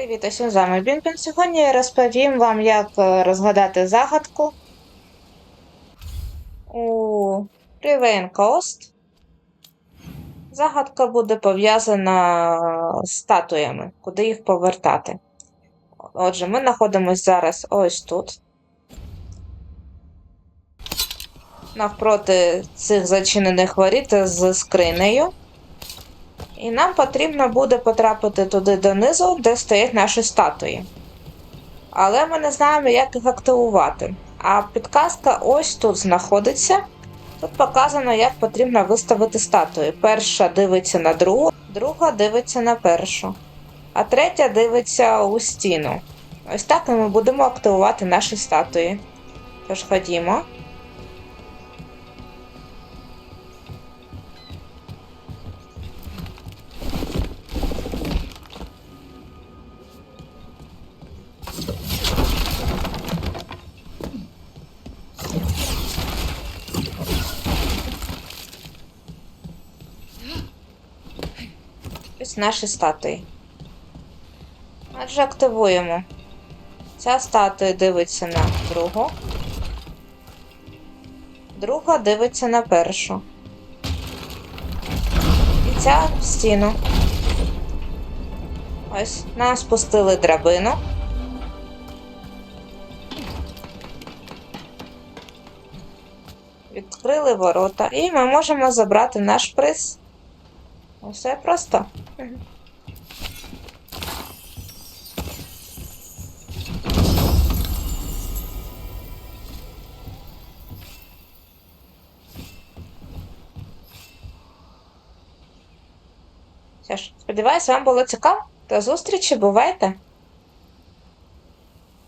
Привіт, усім з вами Бінпін. Сьогодні я розповім вам, як е, розгадати загадку у Prevent Coast. Загадка буде пов'язана з статуями, куди їх повертати. Отже, ми знаходимося зараз ось тут. Навпроти цих зачинених воріт з скринею. І нам потрібно буде потрапити туди донизу, де стоять наші статуї. Але ми не знаємо, як їх активувати. А підказка ось тут знаходиться. Тут показано, як потрібно виставити статуї. Перша дивиться на другу, друга дивиться на першу, а третя дивиться у стіну. Ось так ми будемо активувати наші статуї. Тож ходімо. Ось наші статуї. Отже, активуємо. Ця статуя дивиться на другу. Друга дивиться на першу. І ця в стіну. Ось, нам спустили драбину. Відкрили ворота, і ми можемо забрати наш приз. Все просто. Сподіваюсь, вам було цікаво. До зустрічі, бувайте!